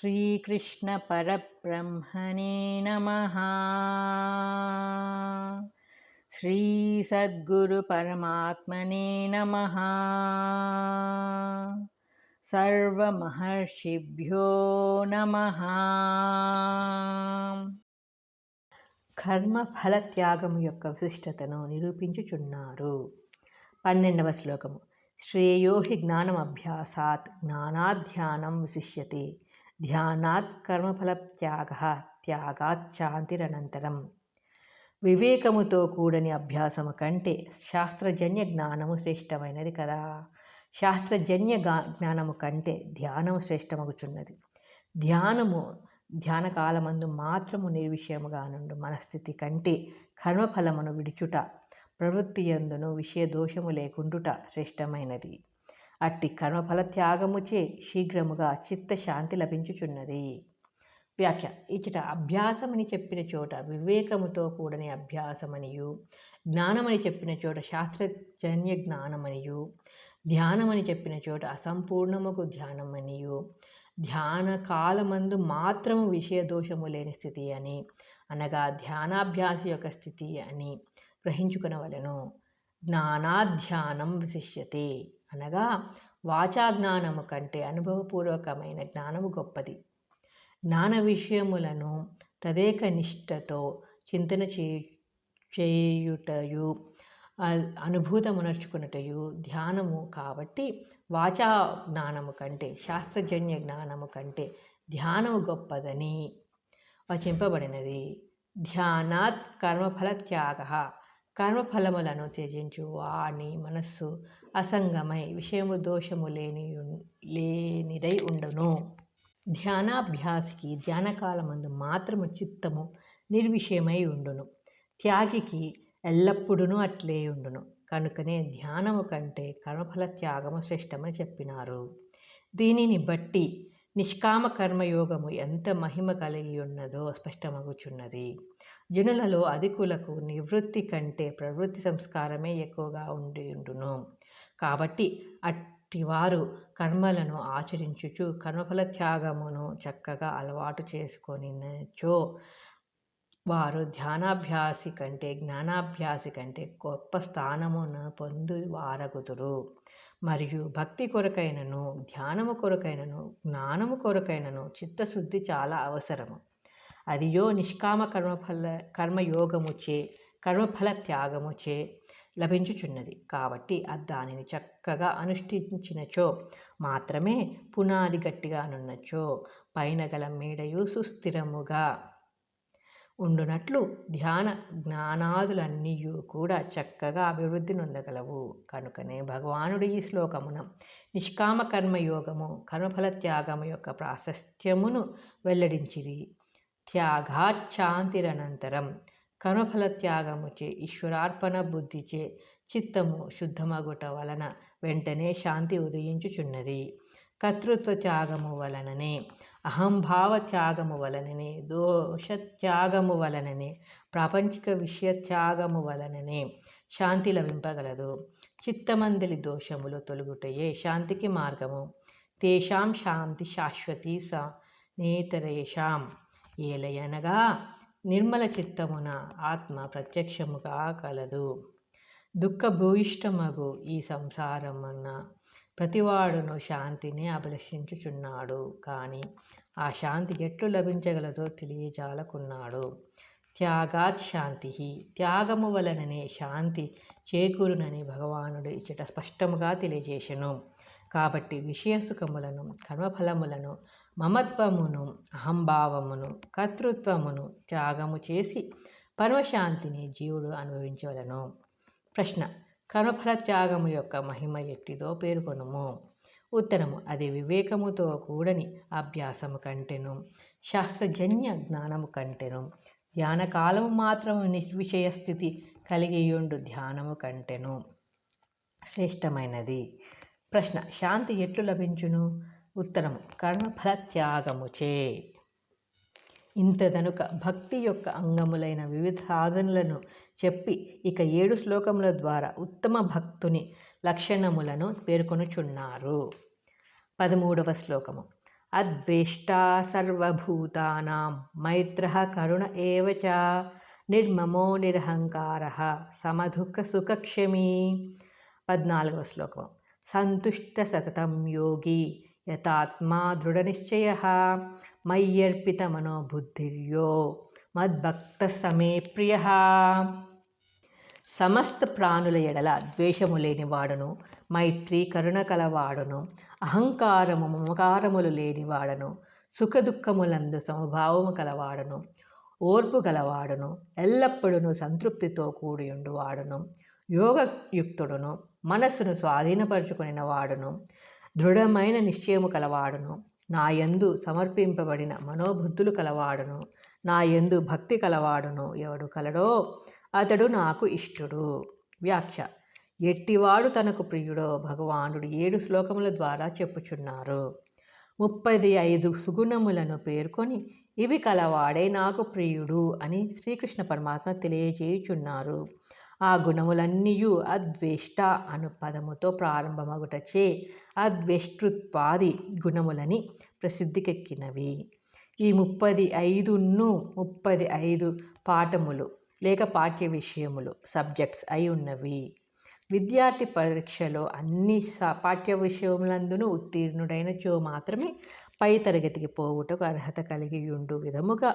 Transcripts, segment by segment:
श्रीकृष्णपरब्रह्मणे नमः श्रीसद्गुरुपरमात्मने नमः సర్వమహర్షిభ్యో నమ కర్మఫల త్యాగము యొక్క విశిష్టతను నిరూపించుచున్నారు పన్నెండవ శ్లోకము శ్రేయో హి జ్ఞానమభ్యాసాత్ జ్ఞానాధ్యానం విశిష్యతే ధ్యానాత్ కర్మఫల త్యాగ త్యాగాత్ శాంతిరనంతరం వివేకముతో కూడని అభ్యాసము కంటే శాస్త్రజన్య జ్ఞానము శ్రేష్టమైనది కదా। శాస్త్రజన్య జ్ఞానము కంటే ధ్యానము శ్రేష్టమగుచున్నది। ధ్యానము ధ్యాన కాలమందు మాత్రము నిర్విషయముగా నుండు మనస్థితి కంటే కర్మఫలమును విడుచుట ప్రవృత్తి ఎందును విషయ దోషము లేకుండుట శ్రేష్టమైనది। అట్టి కర్మఫల త్యాగముచే శీఘ్రముగా చిత్తశాంతి లభించుచున్నది. వ్యాఖ్య. ఇచ్చట అభ్యాసమని చెప్పిన చోట వివేకముతో కూడని అభ్యాసమనియు జ్ఞానమని చెప్పిన చోట శాస్త్రజన్య జ్ఞానమనియు ధ్యానమని చెప్పిన చోట అసంపూర్ణముకు ధ్యానమనియు ధ్యాన కాలమందు మాత్రము విషయ దోషము లేని స్థితి అని అనగా ధ్యానాభ్యాస యొక్క స్థితి అని గ్రహించుకునవలను. జ్ఞానాధ్యానం విశిష్యతే. అనగా వాచా జ్ఞానము కంటే అనుభవపూర్వకమైన జ్ఞానము గొప్పది. జ్ఞాన విషయములను తదేక నిష్టతో చింతన చే చేయుటయు అనుభూతమునర్చుకున్నటయు ధ్యానము కాబట్టి వాచా జ్ఞానము కంటే శాస్త్రజన్య జ్ఞానము కంటే ధ్యానము గొప్పదని వచింపబడినది. ధ్యానాత్ కర్మఫల త్యాగ కర్మఫలములను త్యజించు వాణి మనస్సు అసంగమై విషయము దోషము లేని లేనిదై ఉండును. ధ్యానాభ్యాసికి ధ్యానకాలమందు మాత్రము చిత్తము నిర్విషయమై ఉండును. త్యాగికి ఎల్లప్పుడూ అట్లే ఉండును. కనుకనే ధ్యానము కంటే కర్మఫల త్యాగము శ్రేష్టమని చెప్పినారు. దీనిని బట్టి నిష్కామ కర్మయోగము ఎంత మహిమ కలిగి ఉన్నదో స్పష్టమగుచున్నది. జనులలో అధికులకు నివృత్తి కంటే ప్రవృత్తి సంస్కారమే ఎక్కువగా ఉండి ఉండును. కాబట్టి అట్టివారు కర్మలను ఆచరించుచు కర్మఫల త్యాగమును చక్కగా అలవాటు చేసుకొనినచో వారు ధ్యానాభ్యాసి కంటే జ్ఞానాభ్యాసి కంటే గొప్ప స్థానమును పొందు వారగుదురు. మరియు భక్తి కొరకైనను ధ్యానము కొరకైనను జ్ఞానము కొరకైనను చిత్తశుద్ధి చాలా అవసరము. అదియో నిష్కామ కర్మఫల కర్మయోగముచే కర్మఫల త్యాగముచే లభించుచున్నది. కాబట్టి దానిని చక్కగా అనుష్ఠించినచో మాత్రమే పునాది గట్టిగానున్నచో పైన గల మేడయు సుస్థిరముగా ఉండునట్లు ధ్యాన జ్ఞానాదులన్నీ కూడా చక్కగా అభివృద్ధి నొందగలవు. కనుకనే భగవానుడు ఈ శ్లోకమున నిష్కామ కర్మయోగము కర్మఫల త్యాగము యొక్క ప్రాశస్త్యమును వెల్లడించిరి. త్యాగాచ్ఛాంతిరనంతరం కర్మఫల త్యాగముచే ఈశ్వరార్పణ బుద్ధిచే చిత్తము శుద్ధమగుట వలన వెంటనే శాంతి ఉదయించుచున్నది. కర్తృత్వ త్యాగము వలననే అహంభావ త్యాగము వలననే దోష త్యాగము వలననే ప్రాపంచిక విషయ త్యాగము వలననే శాంతి లభింపగలదు. చిత్తమందలి దోషములు తొలుగుటయే శాంతికి మార్గము. తేషాం శాంతి శాశ్వతీ స నేతరేషాం. ఏలయనగా నిర్మల చిత్తమున ఆత్మ ప్రత్యక్షముగా కలదు. దుఃఖ భూయిష్టమగు ఈ సంసారమున్న ప్రతివాడును శాంతిని అభిలషించుచున్నాడు. కానీ ఆ శాంతి ఎట్లు లభించగలదో తెలియజాలకున్నాడు. త్యాగాత్ శాంతి త్యాగము వలననే శాంతి చేకూరునని భగవానుడు ఇచ్చట స్పష్టముగా తెలియజేశను. కాబట్టి విషయ సుఖములను కర్మఫలములను మమత్వమును అహంభావమును కర్తృత్వమును త్యాగము చేసి పరమశాంతిని జీవుడు అనుభవించవలను. ప్రశ్న కర్మఫల త్యాగము యొక్క మహిమ ఎట్టిదో పేర్కొనుము. ఉత్తరము అది వివేకముతో కూడని అభ్యాసము కంటెను శాస్త్రజన్య జ్ఞానము కంటెను ధ్యానకాలము మాత్రము నిర్విషయ స్థితి కలిగియుండు ధ్యానము కంటెను. శ్రేష్టమైనది. ప్రశ్న శాంతి ఎట్లు లభించును? ఉత్తరము. కర్మఫల త్యాగముచే ఇంతదనుక భక్తి యొక్క అంగములైన వివిధ సాధనలను చెప్పి ఇక ఏడు శ్లోకముల ద్వారా ఉత్తమ భక్తుని లక్షణములను పేర్కొనుచున్నారు. పదమూడవ శ్లోకము. అద్వేష్టా సర్వభూతానాం మైత్ర కరుణ ఏవచ నిర్మమో నిరహంకార సమదుఃఖ సుఖక్షమీ. పద్నాలుగవ శ్లోకం సంతుష్ట సతతం యోగి యతాత్మా దృఢనిశ్చయ. మయ్యర్పిత మనోబుద్ధిర్యో మద్భక్త సమే ప్రియ. సమస్త ప్రాణుల ఎడల ద్వేషము లేనివాడను మైత్రి కరుణ కలవాడును అహంకారము మమకారములు లేనివాడను సుఖదుఖములందు సమభావము కలవాడను ఓర్పు గలవాడును ఎల్లప్పుడూ సంతృప్తితో కూడియుండువాడును యోగయుక్తుడును మనస్సును స్వాధీనపరుచుకుని వాడును దృఢమైన నిశ్చయము కలవాడును. నా యందు సమర్పింపబడిన మనోబుద్ధులు కలవాడును. నా యందు భక్తి కలవాడును. ఎవడు కలడో అతడు నాకు ఇష్టుడు. వ్యాఖ్య. ఎట్టివాడు తనకు ప్రియుడో భగవానుడు ఏడు శ్లోకముల ద్వారా చెప్పుచున్నారు. ముప్పది ఐదు సుగుణములను పేర్కొని ఇవి కలవాడే నాకు ప్రియుడు అని శ్రీకృష్ణ పరమాత్మ తెలియజేయుచున్నారు. ఆ గుణములన్నీయు అద్వేష్ట అను పదముతో ప్రారంభమగుటచే అద్వేష్టృత్వాది గుణములని ప్రసిద్ధికెక్కినవి. ఈ ముప్పది ఐదును ముప్పది ఐదు పాఠములు లేక పాఠ్య విషయములు సబ్జెక్ట్స్ అయి ఉన్నవి. విద్యార్థి పరీక్షలో అన్ని పాఠ్య విషయములందును చో మాత్రమే పై తరగతికి పోవుటకు అర్హత కలిగి ఉండు విధముగా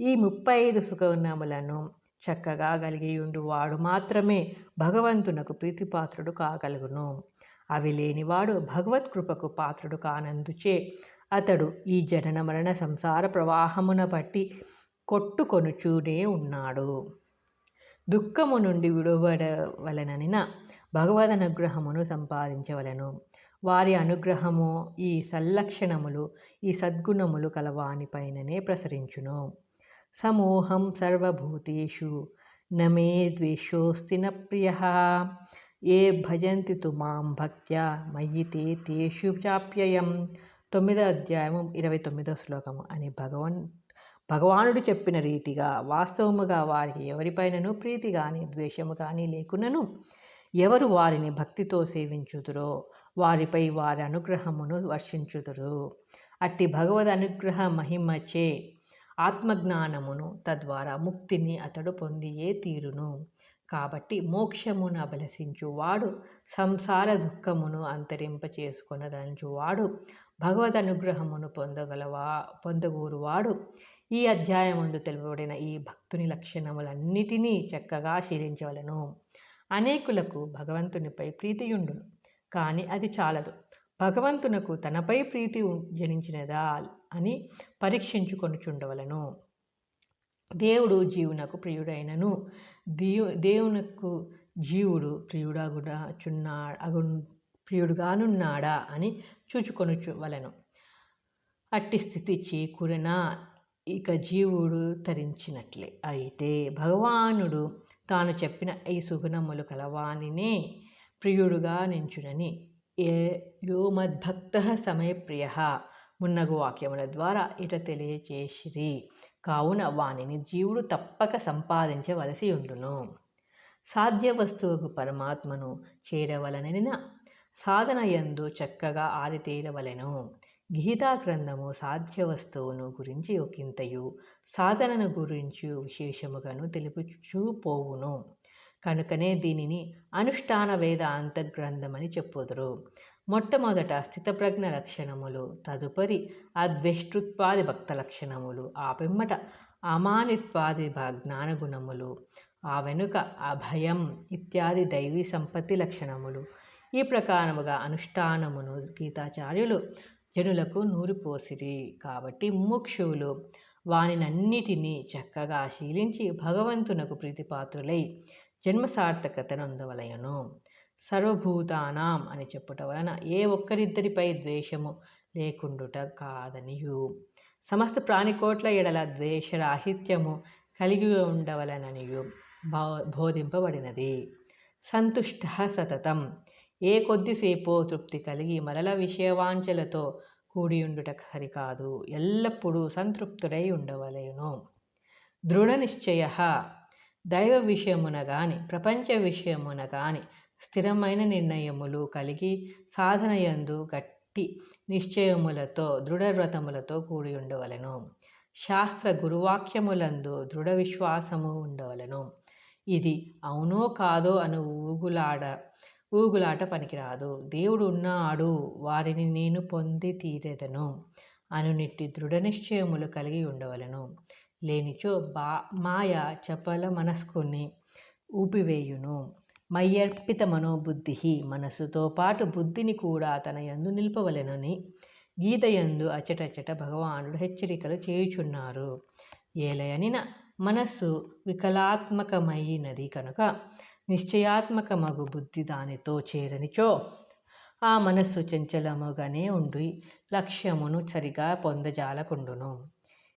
ఈ ముప్పై ఐదు సుఖనాములను చక్కగా కలిగి ఉండు వాడు మాత్రమే భగవంతునకు ప్రీతిపాత్రుడు కాగలుగును. అవి లేనివాడు భగవత్ కృపకు పాత్రుడు కానందుచే అతడు ఈ జనన మరణ సంసార ప్రవాహమున బట్టి కొట్టుకొనుచూనే ఉన్నాడు. దుఃఖము నుండి విడువడవలననిన భగవద్ అనుగ్రహమును సంపాదించవలను. వారి అనుగ్రహము ఈ సల్లక్షణములు ఈ సద్గుణములు కలవానిపైననే ప్రసరించును. సమూహం సర్వభూతేషు నమే ద్వేషోస్తి న ప్రియ. ఏ భజంతి తు మాం భక్త్యా మయి తే తేషు చాప్యయం. తొమ్మిదో అధ్యాయము ఇరవై తొమ్మిదో శ్లోకము అని భగవన్ భగవానుడు చెప్పిన రీతిగా వాస్తవముగా వారికి ఎవరిపైనను ప్రీతి కానీ ద్వేషము కానీ లేకున్నను ఎవరు వారిని భక్తితో సేవించుదురో వారిపై వారి అనుగ్రహమును వర్షించుదురు. అట్టి భగవద్ అనుగ్రహ మహిమచే ఆత్మజ్ఞానమును తద్వారా ముక్తిని అతడు పొందియే తీరును. కాబట్టి మోక్షమును అభలసించువాడు సంసార దుఃఖమును అంతరింప చేసుకొనదంచువాడు భగవద్ అనుగ్రహమును పొందగలవా పొందగూరువాడు ఈ అధ్యాయముందు తెలుపబడిన ఈ భక్తుని లక్షణములన్నిటినీ చక్కగా శీలించవలను. అనేకులకు భగవంతునిపై ప్రీతియుండును. కానీ అది చాలదు. భగవంతునకు తనపై ప్రీతి జనించినదా అని పరీక్షించుకొనుచుండవలను. దేవుడు జీవునకు ప్రియుడైనను. దేవు దేవునకు జీవుడు ప్రియుడగుచున్నా అగు ప్రియుడుగానున్నాడా అని చూచుకొనుచువలను. అట్టి స్థితి చేకూరిన ఇక జీవుడు తరించినట్లే. అయితే భగవానుడు తాను చెప్పిన ఈ సుగుణములు కలవానినే ప్రియుడుగా నించునని యో మద్భక్త సమయప్రియ మున్నగు వాక్యముల ద్వారా ఇట తెలియచేసిరి. కావున వానిని జీవుడు తప్పక సంపాదించవలసి ఉండును సాధ్య వస్తువుకు పరమాత్మను చేరవలననిన సాధన ఎందు చక్కగా ఆరితేరవలెను. గీతా గ్రంథము సాధ్య వస్తువును గురించి ఒకంతయు సాధనను గురించి విశేషముగాను తెలుపుచూ పోవును కనుకనే దీనిని అనుష్ఠాన వేద గ్రంథమని చెప్పుదురు. మొట్టమొదట స్థితప్రజ్ఞ లక్షణములు తదుపరి అద్వేష్టృత్వాది భక్త లక్షణములు ఆ పిమ్మట అమానిత్వాది జ్ఞానగుణములు ఆ వెనుక అభయం ఇత్యాది దైవీ సంపత్తి లక్షణములు. ఈ ప్రకారముగా అనుష్ఠానమును గీతాచార్యులు జనులకు నూరిపోసిరి. కాబట్టి ముముక్షువులు వానినన్నిటినీ చక్కగా శీలించి భగవంతునకు ప్రీతిపాత్రులై జన్మ సార్థకతను అందవలయను సర్వభూతానాం అని చెప్పుట వలన ఏ ఒక్కరిద్దరిపై ద్వేషము లేకుండుట కాదనియు. సమస్త ప్రాణికోట్ల ఎడల ద్వేషరాహిత్యము కలిగి ఉండవలననియు బోధింపబడినది. సంతుష్ట సతతం. ఏ కొద్దిసేపో తృప్తి కలిగి మరల విషయవాంఛలతో కూడియుండుట సరికాదు ఎల్లప్పుడూ సంతృప్తుడై ఉండవలేను. దృఢ నిశ్చయ దైవ విషయమున గాని ప్రపంచ విషయమున గాని స్థిరమైన నిర్ణయములు కలిగి సాధనయందు గట్టి నిశ్చయములతో దృఢవ్రతములతో కూడి ఉండవలను. శాస్త్ర గురువాక్యములందు దృఢ విశ్వాసము ఉండవలను. ఇది అవునో కాదో అను ఊగులాడ ఊగులాట పనికిరాదు. దేవుడు ఉన్నాడు వారిని నేను పొంది తీరేదను. అనునిట్టి దృఢ నిశ్చయములు కలిగి ఉండవలను. లేనిచో బా మాయ చపల మనస్కుని ఊపివేయును. మయ్యర్పిత మనోబుద్ధి మనస్సుతో పాటు బుద్ధిని కూడా తన యందు నిలుపవలెనని గీత యందు అచ్చటచ్చట భగవానుడు హెచ్చరికలు చేయుచున్నారు. ఏలయనిన మనస్సు వికలాత్మకమైనది కనుక నిశ్చయాత్మకమగు బుద్ధి దానితో చేరనిచో ఆ మనస్సు చంచలముగానే ఉండి లక్ష్యమును సరిగా పొందజాలకుండును.